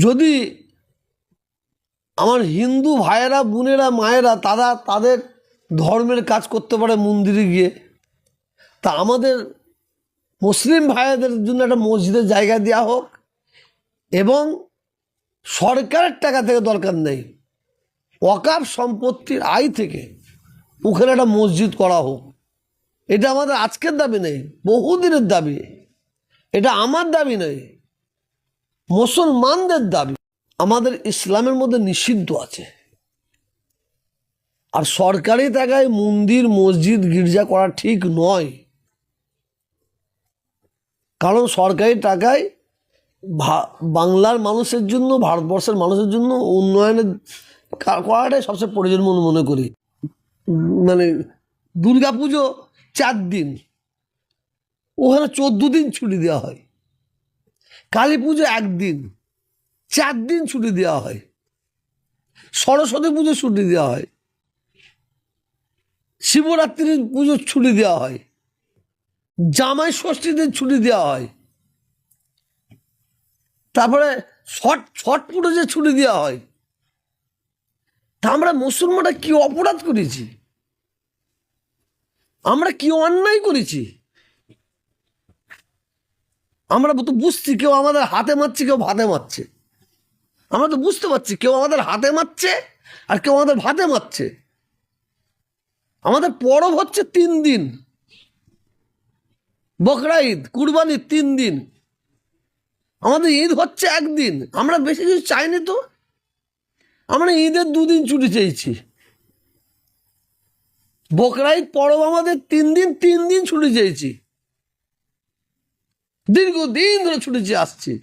যদি আমার হিন্দু ভাইয়েরা, বোনেরা, মায়েরা, তারা তাদের ধর্মের কাজ করতে পারে মন্দিরে গিয়ে, তা আমাদের মুসলিম ভাইদের জন্য একটা মসজিদের জায়গা দেওয়া হোক এবং সরকারের টাকা থেকে দরকার নেই ওয়াকাফ সম্পত্তির আয় থেকে ওখানে একটা মসজিদ করা হোক। এটা আমাদের আজকের দাবি নেই, বহুদিনের দাবি। এটা আমার দাবি নয় মুসলমানদের দাবি, আমাদের ইসলামের মধ্যে নিষিদ্ধ আছে। আর সরকারি টাকায় মন্দির, মসজিদ, গির্জা করা ঠিক নয়। কারণ সরকারি টাকায় বাংলার মানুষের জন্য, ভারতবর্ষের মানুষের জন্য উন্নয়নের করাটাই সবচেয়ে প্রয়োজন মনে মনে করি। মানে দুর্গা পুজো চার দিন, ওখানে চোদ্দ দিন ছুটি দেওয়া হয়। কালী পুজো একদিন চার দিন ছুটি দেওয়া হয়। সরস্বতী পুজো ছুটি দেওয়া হয়। শিবরাত্রির পুজো ছুটি দেওয়া হয়। জামাই ষষ্ঠীদের ছুটি দেওয়া হয়। তারপরে ছট ছট পুজো যে ছুটি দেওয়া হয়। তা আমরা মুসলমানরা কি অপরাধ করেছি? আমরা কি অন্যায় করেছি? আমরা তো বুঝছি কেউ আমাদের হাতে মারছে, কেউ ভাতে মারছে। আমরা তো বুঝতে পারছি কেউ আমাদের হাতে মারছে আর কেউ আমাদের ভাতে মারছে। আমাদের পরব হচ্ছে তিন দিন। বকরা ঈদ কুরবানির তিন দিন। আমাদের ঈদ হচ্ছে একদিন। আমরা বেশি কিছু চাইনি তো। আমরা ঈদের দুদিন ছুটি চেয়েছি বকরা ঈদ পরব আমাদের তিন দিন তিন দিন ছুটি চেয়েছি দীর্ঘদিন ধরে ছুটি চেয়ে আসছি।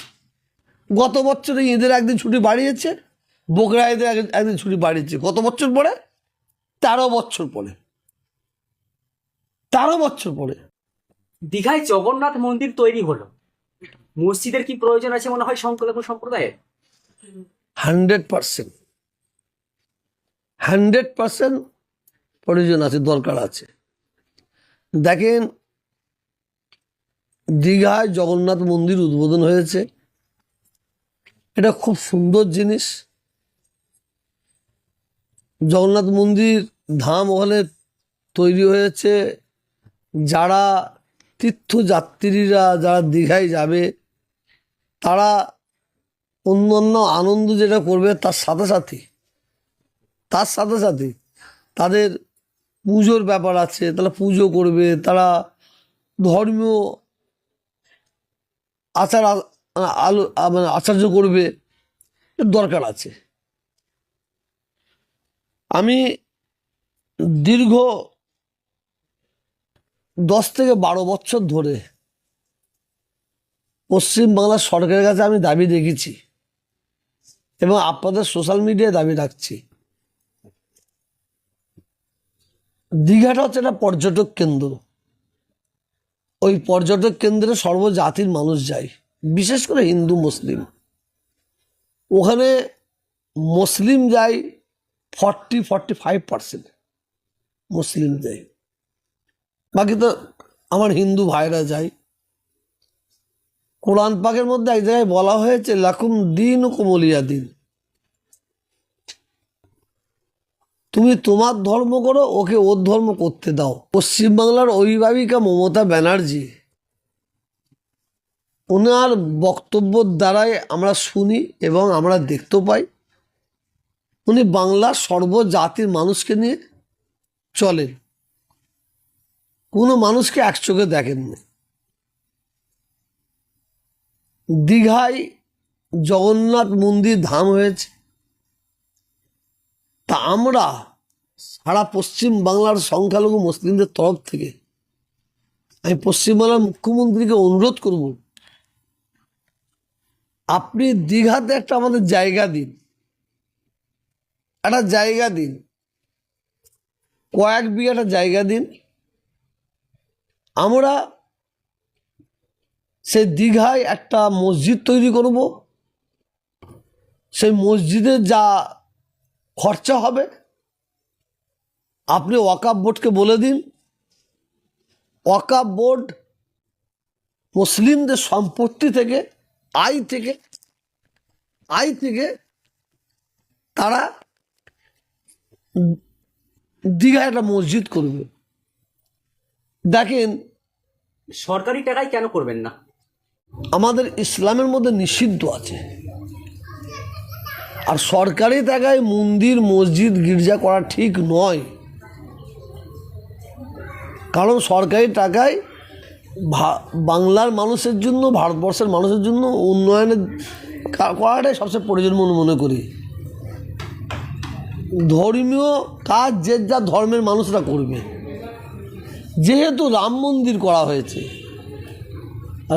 গত বছরে ঈদের একদিন ছুটি বাড়িয়েছে বকরা ঈদের এক- একদিন ছুটি বাড়িয়েছে। কত বছর পরে তেরো বছর পরে। তেরো বছর পরে। দীঘায় জগন্নাথ মন্দির তৈরি হলো। মসজিদের কি প্রয়োজন আছে মনে হয় সংকলন সম্প্রদায়ের? Hundred percent. হান্ড্রেড পার্সেন্ট প্রয়োজন আছে দরকার আছে। দেখেন দীঘায় জগন্নাথ মন্দির উদ্বোধন হয়েছে। এটা খুব সুন্দর জিনিস। জগন্নাথ মন্দির ধাম ওখানে তৈরি হয়েছে। যারা তীর্থযাত্রীরা, যারা দীঘায় যাবে, তারা অন্যান্য আনন্দ যেটা করবে তার সাথে সাথে, তার সাথে সাথে তাদের পুজোর ব্যাপার আছে, তারা পুজো করবে, তারা ধর্মীয় আচার আলো মানে আচার্য করবে দরকার আছে। আমি দীর্ঘ দশ থেকে বারো বছর ধরে পশ্চিমবাংলার সরকারের কাছে আমি দাবি রেখেছি এবং আপনাদের সোশ্যাল মিডিয়ায় দাবি রাখছি। দীঘাটা হচ্ছে একটা পর্যটক কেন্দ্র। ওই পর্যটক কেন্দ্রে সর্বজাতির মানুষ যায়, বিশেষ করে হিন্দু, মুসলিম। ওখানে মুসলিম যায় ফর্টি ফর্টি ফাইভ পার্সেন্ট। মুসলিম যায়। বাকি তো আমার হিন্দু ভাইরা যায়। কোরআন পাকের মধ্যে এক জায়গায় বলা হয়েছে, লাকুম দিন ও কোমলিয়া দিন। তুমি তোমার ধর্ম করো, ওকে ওর ধর্ম করতে দাও। পশ্চিমবাংলার অভিভাবিকা মমতা ব্যানার্জি, ওনার বক্তব্যর দ্বারাই আমরা শুনি এবং আমরা দেখতেও পাই। উনি বাংলার সর্বজাতির মানুষকে নিয়ে চলেন। কোনো মানুষকে এক চোখে দেখেননি। দীঘায় জগন্নাথ মন্দির ধাম হয়েছে। তা আমরা সারা পশ্চিম বাংলার সংখ্যালঘু মুসলিমদের তরফ থেকে আমি পশ্চিমবাংলার মুখ্যমন্ত্রীকে অনুরোধ করব, আপনি দীঘাতে একটা আমাদের জায়গা দিন। একটা জায়গা দিন। কয়েক বিঘাটা জায়গা দিন। আমরা সেই দীঘায় একটা মসজিদ তৈরি করব। সেই মসজিদে যা খরচা হবে আপনি ওয়াকাব বোর্ডকে বলে দিন। ওয়াকাব বোর্ড মুসলিমদের সম্পত্তি থেকে আয় থেকে আয় থেকে তারা দীঘায় একটা মসজিদ করবে। দেখেন সরকারি টাকায় কেন করবেন না? আমাদের ইসলামের মধ্যে নিষিদ্ধ আছে। আর সরকারি টাকায় মন্দির মসজিদ গির্জা করা ঠিক নয়। কারণ সরকারি টাকায় বাংলার মানুষের জন্য, ভারতবর্ষের মানুষের জন্য উন্নয়নের করাটাই সবচেয়ে প্রয়োজন মনে মনে করি। ধর্মীয় কাজ যে যা ধর্মের মানুষরা করবে। যেহেতু রাম মন্দির করা হয়েছে,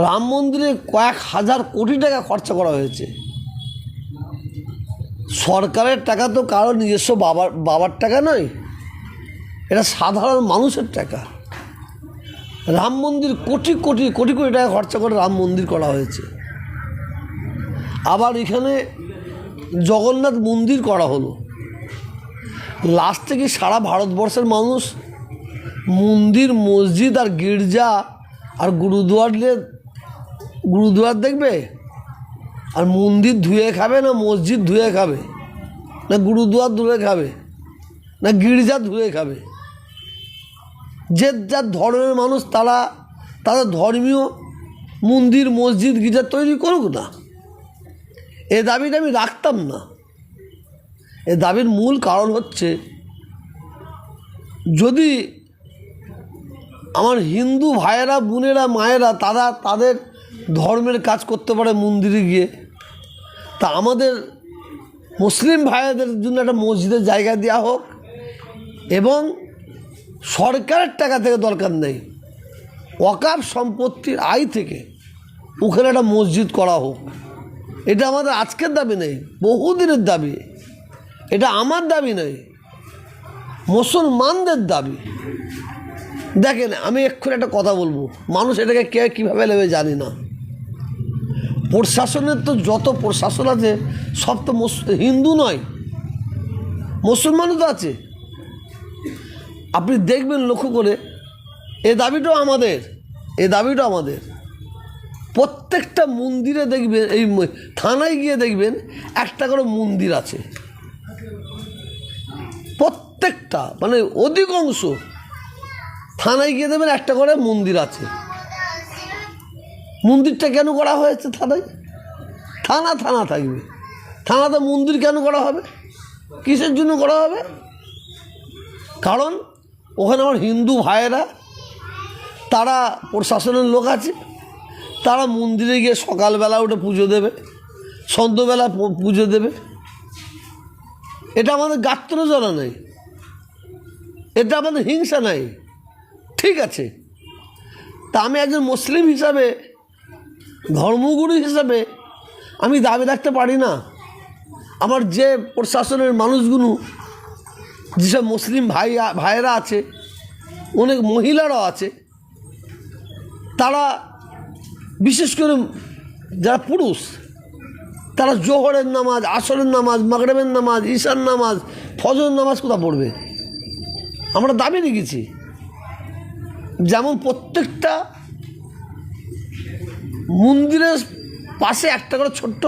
রাম মন্দিরে কয়েক হাজার কোটি টাকা খরচা করা হয়েছে। সরকারের টাকা তো কারও নিজস্ব বাবার বাবার টাকা নয়, এটা সাধারণ মানুষের টাকা। রাম মন্দির কোটি কোটি কোটি কোটি টাকা খরচা করে রাম মন্দির করা হয়েছে। আবার এখানে জগন্নাথ মন্দির করা হলো। লাস্টে কি সারা ভারতবর্ষের মানুষ মন্দির, মসজিদ আর গির্জা আর গুরুদুয়ার গুরুদুয়ার দেখবে? আর মন্দির ধুয়ে খাবে না মসজিদ ধুয়ে খাবে? না গুরুদুয়ার ধুয়ে খাবে? না গির্জা ধুয়ে খাবে? যে যার ধর্মের মানুষ, তারা তাদের ধর্মীয় মন্দির, মসজিদ, গির্জা তৈরি করুক না। এ দাবিটা আমি রাখতাম না। এ দাবির মূল কারণ হচ্ছে, যদি আমার হিন্দু ভাইয়েরা, বোনেরা, মায়েরা, তারা তাদের ধর্মের কাজ করতে পারে মন্দিরে গিয়ে, তা আমাদের মুসলিম ভাইদের জন্য একটা মসজিদের জায়গা দেওয়া হোক এবং সরকারের টাকা থেকে দরকার নেই। ওয়াকাফ সম্পত্তির আয় থেকে ওখানে একটা মসজিদ করা হোক। এটা আমাদের আজকের দাবি নেই, বহুদিনের দাবি। এটা আমার দাবি নেই, মুসলমানদের দাবি। দেখেন, আমি এক্ষুনি একটা কথা বলব। মানুষ এটাকে কে কীভাবে নেবে জানি না। প্রশাসনের তো যত প্রশাসন আছে, সব তো হিন্দু নয়, মুসলমানও তো আছে। আপনি দেখবেন লক্ষ্য করে, এ দাবিটাও আমাদের, এ দাবিটাও আমাদের। প্রত্যেকটা মন্দিরে দেখবেন, এই থানায় গিয়ে দেখবেন, একটা করে মন্দির আছে। প্রত্যেকটা মানে অধিকাংশ থানায় গিয়ে দেবেন একটা করে মন্দির আছে। মন্দিরটা কেন করা হয়েছে থানায়? থানা থানা থাকবে। থানাতে মন্দির কেন করা হবে? কিসের জন্য করা হবে? কারণ ওখানে আমার হিন্দু ভাইয়েরা, তারা প্রশাসনের লোক আছে, তারা মন্দিরে গিয়ে সকালবেলা উঠে পুজো দেবে, সন্ধ্যেবেলা পুজো দেবে। এটা আমাদের গাত্র জ্বলা নেই। এটা আমাদের হিংসা নাই। ঠিক আছে। তা আমি একজন মুসলিম হিসাবে, ধর্মগুরু হিসাবে আমি দাবি রাখতে পারি না। আমার যে প্রশাসনের মানুষগুলো যেসব মুসলিম ভাই ভাইয়েরা আছে, অনেক মহিলারাও আছে, তারা বিশেষ করে যারা পুরুষ, তারা জোহরের নামাজ, আসরের নামাজ, মাগরেবের নামাজ, ঈশার নামাজ ফজর নামাজ কোথা পড়বে? আমরা দাবি রেখেছি। যেমন প্রত্যেকটা মন্দিরের পাশে একটা করে ছোট্ট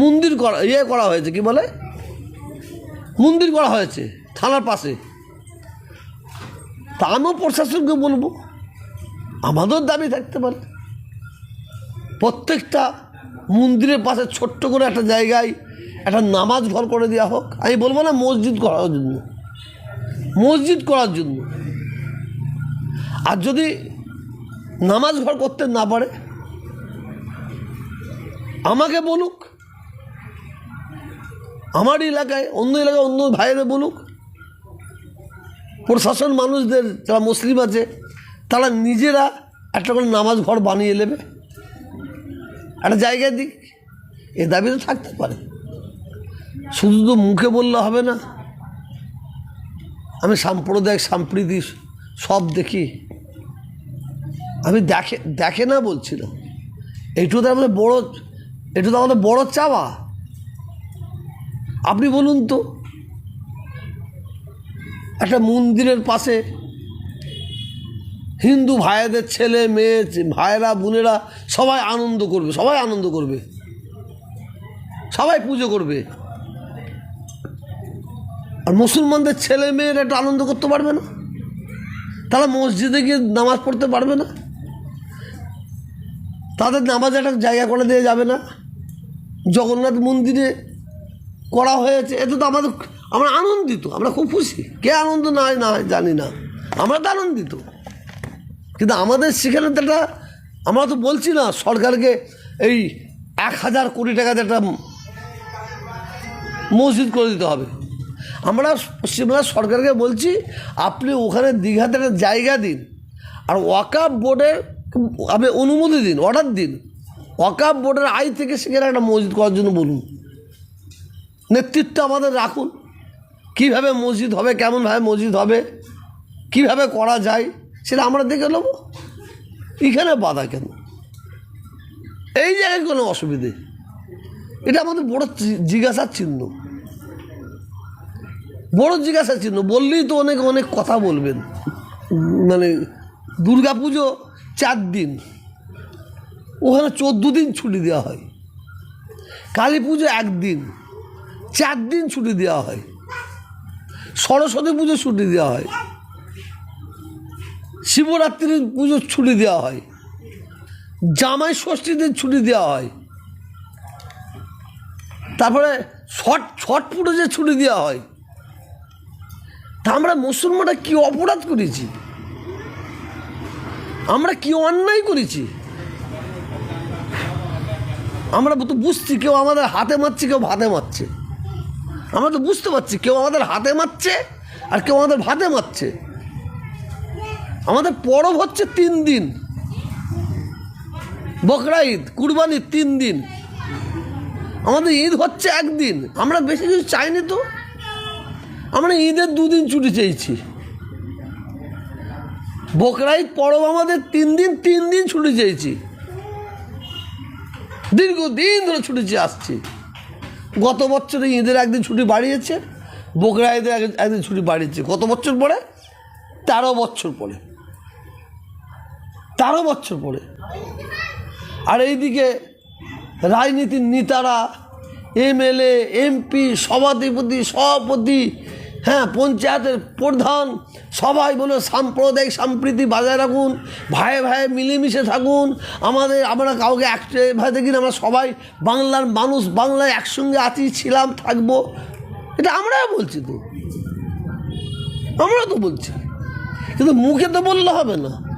মন্দির করা ইয়ে করা হয়েছে, কি বলে? মন্দির করা হয়েছে, থানার পাশে। তা আমিও প্রশাসনকে বলব আমাদের দাবি থাকতে পারে। প্রত্যেকটা মন্দিরের পাশে ছোট্ট করে একটা জায়গায় একটা নামাজ ঘর করে দেওয়া হোক, আমি বলব না মসজিদ করার জন্য। মসজিদ করার জন্য। আর যদি নামাজ ঘর করতে না পারে, আমাকে বলুক। আমার এলাকায়, অন্য এলাকায় অন্য ভাইয়েরা বলুক, প্রশাসন মানুষদের, যারা মুসলিম আছে, তারা নিজেরা একটা করে নামাজ ঘর বানিয়ে নেবে। একটা জায়গায় দিক, এ দাবি তো থাকতে পারে। শুধু তো মুখে বললে হবে না। আমি সাম্প্রদায়িক, সাম্প্রীতি সব দেখি। আমি দেখে দেখে না বলছি না এইটু তো আমাদের বড় এটু তো আমাদের বড় চাওয়া। আপনি বলুন তো, একটা মন্দিরের পাশে হিন্দু ভাইদের ছেলে, মেয়ে, ভাইয়েরা, বোনেরা সবাই আনন্দ করবে, সবাই আনন্দ করবে, সবাই পুজো করবে। আর মুসলমানদের ছেলে, মেয়েরা একটু আনন্দ করতে পারবে না? তারা মসজিদে গিয়ে নামাজ পড়তে পারবে না? তাদের নামাজ একটা জায়গা করে দেওয়া যাবে না? জগন্নাথ মন্দিরে করা হয়েছে, এতে তো আমাদের আমরা আনন্দিত, আমরা খুব খুশি। কে আনন্দ না হয় না হয় জানি না। আমরা তো আনন্দিত। কিন্তু আমাদের সেখানে তো একটা, আমরা তো বলছি না, সরকারকে এই এক হাজার কোটি টাকাতে একটা মসজিদ করে দিতে হবে। আমরা পশ্চিমবাংলার সরকারকে বলছি, আপনি ওখানে দীঘাতে একটা জায়গা দিন, আর ওয়াকাপ বোর্ডের আপনি অনুমতি দিন, অর্ডার দিন। ওয়াকাপ বোর্ডের আয় থেকে সেখানে একটা মসজিদ করার জন্য বলুন। নেতৃত্ব আমাদের রাখুন। কীভাবে মসজিদ হবে, কেমনভাবে মসজিদ হবে, কীভাবে করা যায়, সেটা আমরা দেখে নেব। এখানে বাধা কেন? এই জায়গায় কোনো অসুবিধে? এটা আমাদের বড় জিজ্ঞাসার চিহ্ন। বড় জিজ্ঞাসার চিহ্ন। বললেই তো অনেক অনেক কথা বলবেন। মানে দুর্গা পুজো চার দিন। ওখানে চোদ্দ দিন ছুটি দেওয়া হয়। কালী পুজো একদিন। চার দিন ছুটি দেওয়া হয়। সরস্বতী পুজো ছুটি দেওয়া হয়। শিবরাত্রির পুজোর ছুটি দেওয়া হয়। জামাই ষষ্ঠীতে ছুটি দেওয়া হয়। তারপরে ছট ছট যে ছুটি দেওয়া হয়। তা আমরা মুসলমানরা কি অপরাধ করেছি? আমরা কি অন্যায় করেছি? আমরা তো বুঝছি, কেউ আমাদের হাতে মারছে, কেউ ভাতে মারছে। আমরা তো বুঝতে পারছি, কেউ আমাদের হাতে মারছে আর কেউ আমাদের ভাতে মারছে। আমাদের পরব হচ্ছে তিন দিন। বকরা ঈদ কুরবানি তিন দিন। আমাদের ঈদ হচ্ছে একদিন। আমরা বেশি কিছু চাইনি তো। আমরা ঈদের দুদিন ছুটি চেয়েছি বকরা ঈদ, পরব আমাদের তিন দিন তিন দিন ছুটি চেয়েছি দীর্ঘদিন ধরে ছুটি চেয়ে আসছি। গত বছরে ঈদের একদিন ছুটি বাড়িয়েছে বকরা ঈদের এক- একদিন ছুটি বাড়িয়েছে। কত বছর পরে? তেরো বছর পরে। তেরো বছর পরে। আর এইদিকে রাজনীতির নেতারা, এমএলএ, এমপি, সভাধিপতি, সভাপতি হ্যাঁ পঞ্চায়েতের প্রধান সবাই বলে, সাম্প্রদায়িক সম্প্রীতি বজায় রাখুন ভাই ভাই মিলেমিশে থাকুন। আমাদের, আমরা কাউকে এক ভাই দেখি আমরা সবাই বাংলার মানুষ, বাংলায় একসঙ্গে আছি, ছিলাম, থাকব। এটা আমরাও বলছি তো। আমরা তো বলছি। কিন্তু মুখে তো বললে হবে না।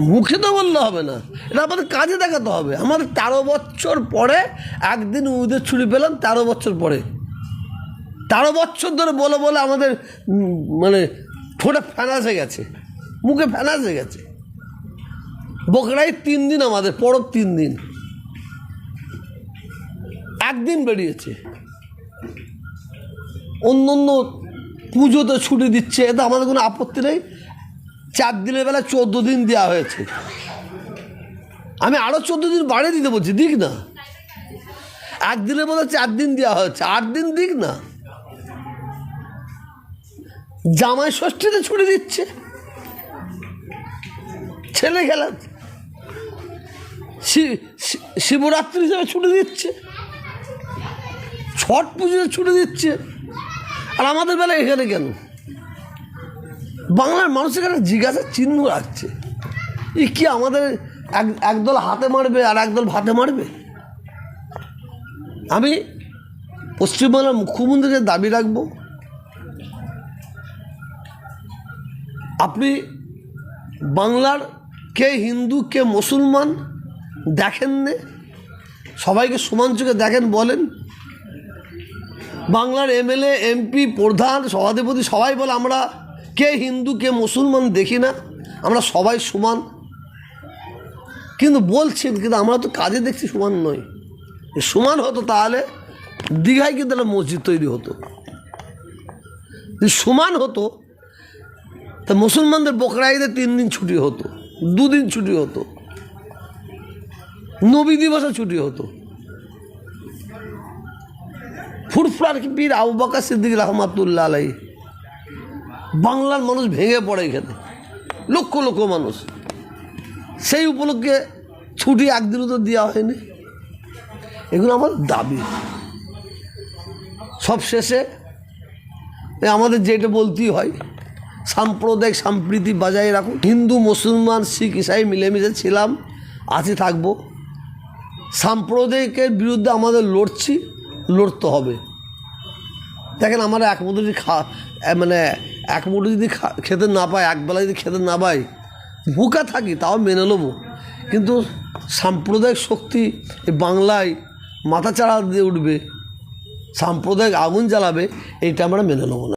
মুখে তো বললে হবে না। এটা আমাদের কাজে দেখাতে হবে। আমাদের তেরো বছর পরে, একদিন উদের ছুটি পেলাম, তেরো বছর পরে। তেরো বছর ধরে বলে বলে আমাদের মানে ঠোঁটে ফ্যানাসে গেছে, মুখে ফ্যানাসে গেছে। বকরাই তিন দিন আমাদের, পরব তিন দিন। একদিন বেরিয়েছে। অন্য অন্য পুজোতে ছুটি দিচ্ছে, এতে আমাদের কোনো আপত্তি নেই। চার দিনের বেলা চোদ্দ দিন দেওয়া হয়েছে। আমি আরও চোদ্দ দিন বাড়িয়ে দিতে বলছি, দিক না। একদিনের মধ্যে চার দিন দেওয়া হয়েছে, আট দিন দিক না। জামাই ষষ্ঠীতে ছুটি দিচ্ছে। ছেলে খেলা। শিবরাত্রি হিসেবে ছুটি দিচ্ছে। ছট পুজোতে ছুটি দিচ্ছে। আর আমাদের বেলা এখানে কেন? বাংলার মানুষের একটা জিজ্ঞাসার চিহ্ন রাখছে। এই কি আমাদের এক একদল হাতে মারবে আর একদল ভাতে মারবে? আমি পশ্চিমবাংলার মুখ্যমন্ত্রীকে দাবি রাখব। আপনি বাংলার কে হিন্দু, কে মুসলমান দেখেন নে সবাইকে সমান চোখে দেখেন, বলেন। বাংলার এমএলএ, এমপি, প্রধান, সভাধিপতি সবাই বলে আমরা কে হিন্দু, কে মুসলমান দেখি না, আমরা সবাই সমান। কিন্তু বলছেন, কিন্তু আমরা তো কাজে দেখছি সমান নয় সমান হতো তাহলে দীঘায় কিন্তু একটা মসজিদ তৈরি হতো। সমান হতো তা মুসলমানদের বকরা ঈদে তিন দিন ছুটি হতো, দুদিন ছুটি হতো। নবী দিবসে ছুটি হতো। ফুরফুরার পীর আবু বাকা সিদ্দিক রহমাতুল্লাহ আলাই বাংলার মানুষ ভেঙে পড়ে এখানে, লক্ষ লক্ষ মানুষ। সেই উপলক্ষে ছুটি একদিনও তো দেওয়া হয়নি। এগুলো আমার দাবি। সব শেষে আমাদের যেটা বলতেই হয় সাম্প্রদায়িক সম্প্রীতি বজায় রাখুন। হিন্দু, মুসলমান, শিখ, ইসাই মিলেমিশে ছিলাম, আছি, থাকব। সাম্প্রদায়িকের বিরুদ্ধে আমাদের লড়ছি, লড়তে হবে। দেখেন, আমরা এক মুঠো যদি খা মানে এক মুঠো যদি খেতে না পাই, একবেলা যদি খেতে না পাই, ভুকা থাকি, তাও মেনে নেব। কিন্তু সাম্প্রদায়িক শক্তি বাংলায় মাথা চাড়া দিয়ে উঠবে, সাম্প্রদায়িক আগুন জ্বালাবে, এইটা আমরা মেনে নেব না।